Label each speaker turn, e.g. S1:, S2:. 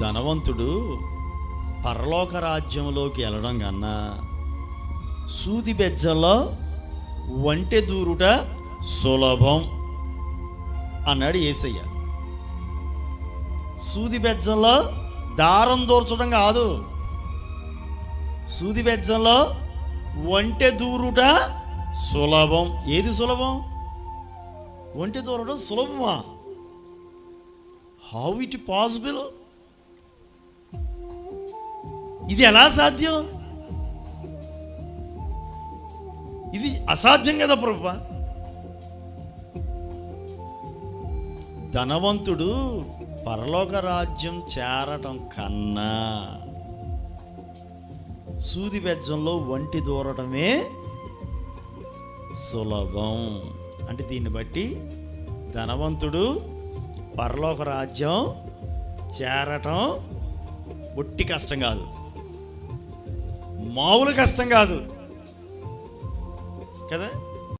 S1: ధనవంతుడు పరలోక రాజ్యంలోకి వెళ్ళడం కన్నా సూది బెజ్జల్లో వంటె దూరుట సులభం అన్నాడు ఏసయ్య. సూది బెజ్జంలో దారం దూర్చడం కాదు. సూది బెజ్జంలో వంటె దూరుట సులభం. ఏది సులభం? వంటె దూరడం సులభమా? హౌ ఇట్ పాసిబుల్ ఇది ఎలా సాధ్యం? ఇది అసాధ్యం కదా ప్రభు. ధనవంతుడు పరలోక రాజ్యం చేరటం కన్నా సూది బెజ్జంలో వంటి దూరటమే సులభం. అంటే దీన్ని బట్టి ధనవంతుడు పరలోక రాజ్యం చేరటం ఒట్టి కష్టం కాదు. మామూలు కష్టం కాదు. కదా?